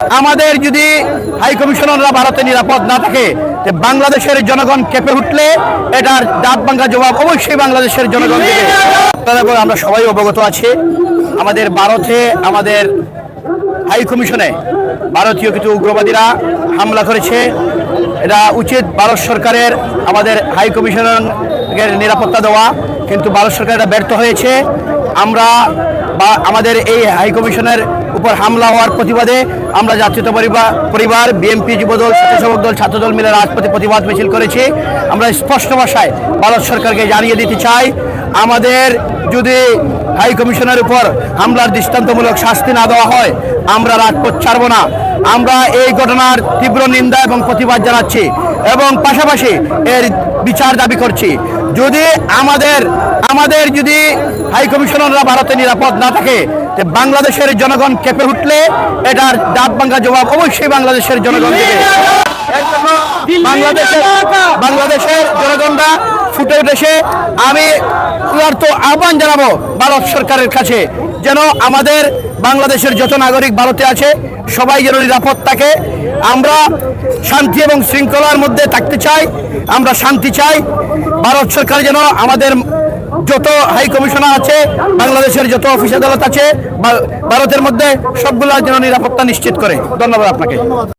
আমাদের যদি হাই কমিশনাররা ভারতে নিরাপদ না থাকে বাংলাদেশের জনগণ কেঁপে উঠলে এটার দাঁত ভাঙ্গা জবাব অবশ্যই বাংলাদেশের জনগণ আমরা সবাই অবগত আছি। আমাদের ভারতে, আমাদের হাই কমিশনে ভারতীয় কিছু উগ্রবাদীরা হামলা করেছে। এটা উচিত ভারত সরকারের, আমাদের হাই কমিশনের নিরাপত্তা দেওয়া, কিন্তু ভারত সরকার এটা ব্যর্থ হয়েছে। আমরা বা, আমাদের এই হাই কমিশনের উপর হামলা হওয়ার প্রতিবাদে আমরা পরিবার পরিবার, বিএনপি যুবদল, স্বেচ্ছাসেবক দল ছাত্রদল মিলে রাজপথে প্রতিবাদ মিছিল করেছি। আমরা স্পষ্ট ভাষায় ভারত সরকারকে জানিয়ে দিতে চাই, আমাদের যদি হাই কমিশনের উপর হামলার দৃষ্টান্তমূলক শাস্তি না দেওয়া হয়, আমরা রাজপথ ছাড়ব না। আমরা এই ঘটনার তীব্র নিন্দা এবং প্রতিবাদ জানাচ্ছি এবং পাশাপাশি এর বিচার দাবি করছি। যদি আমাদের আমাদের যদি হাই কমিশনাররা ভারতে নিরাপদ না থাকে বাংলাদেশের জনগণ কেঁপে উঠলে এটার ডাব বাংলা জবাব অবশ্যই বাংলাদেশের জনগণ দেবে। বাংলাদেশের বাংলাদেশের জনগণরা ফুটে উঠেছে। আমি তো আহ্বান জানাব ভারত সরকারের কাছে যেন আমাদের বাংলাদেশের যত নাগরিক ভারতে আছে, সবাই যেন নিরাপদ থাকে। আমরা শান্তি এবং শৃঙ্খলার মধ্যে থাকতে চাই, আমরা শান্তি চাই। ভারত সরকার যেন আমাদের যত হাই কমিশনার আছে, বাংলাদেশের যত অফিস আদালত আছে ভারতের মধ্যে সবগুলো যেন নিরাপত্তা নিশ্চিত করে। ধন্যবাদ আপনাকে।